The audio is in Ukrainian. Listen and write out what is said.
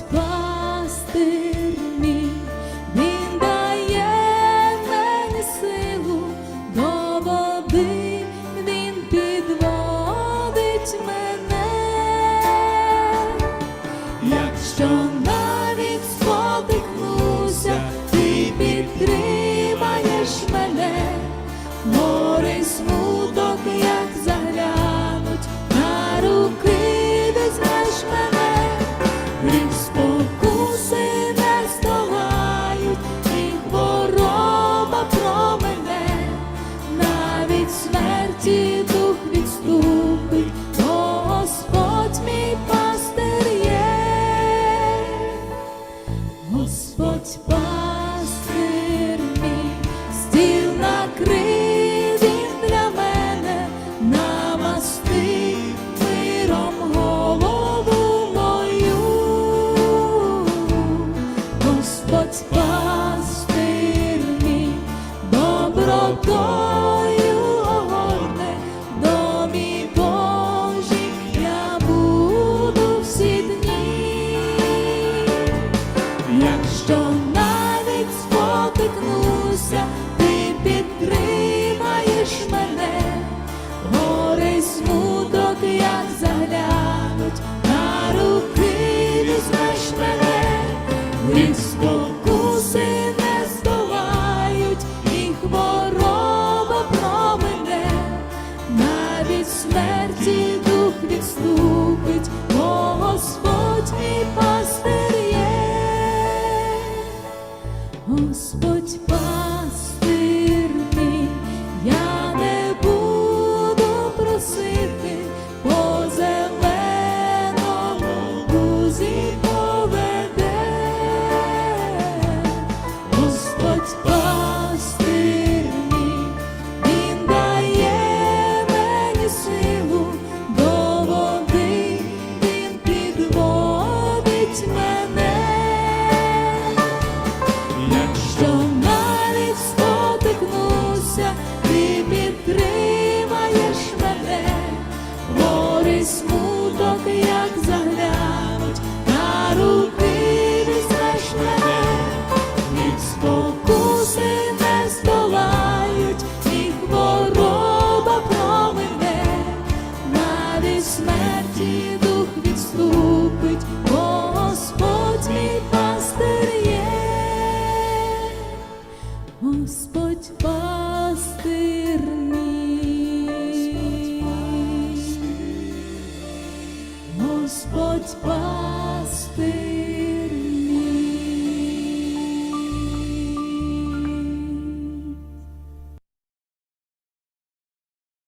Господь він дає мені силу до води, він підводить мене. Якщо навіть спотикнуся, ти підтримаєш мене, Якщо навіть спотикнуся, ти підтримаєш мене, гори смуток, як заглянуть, на руки візьмеш мене, гріх спокуси не здолають, і хвороба про мене, навіть смерті дух відступить, Господь пастир як заглянуть, на руки мене, від спокуси не здолають, і хвороба про навіть смерті дух відступить, Господь мій пастир є. Господь Господь пастир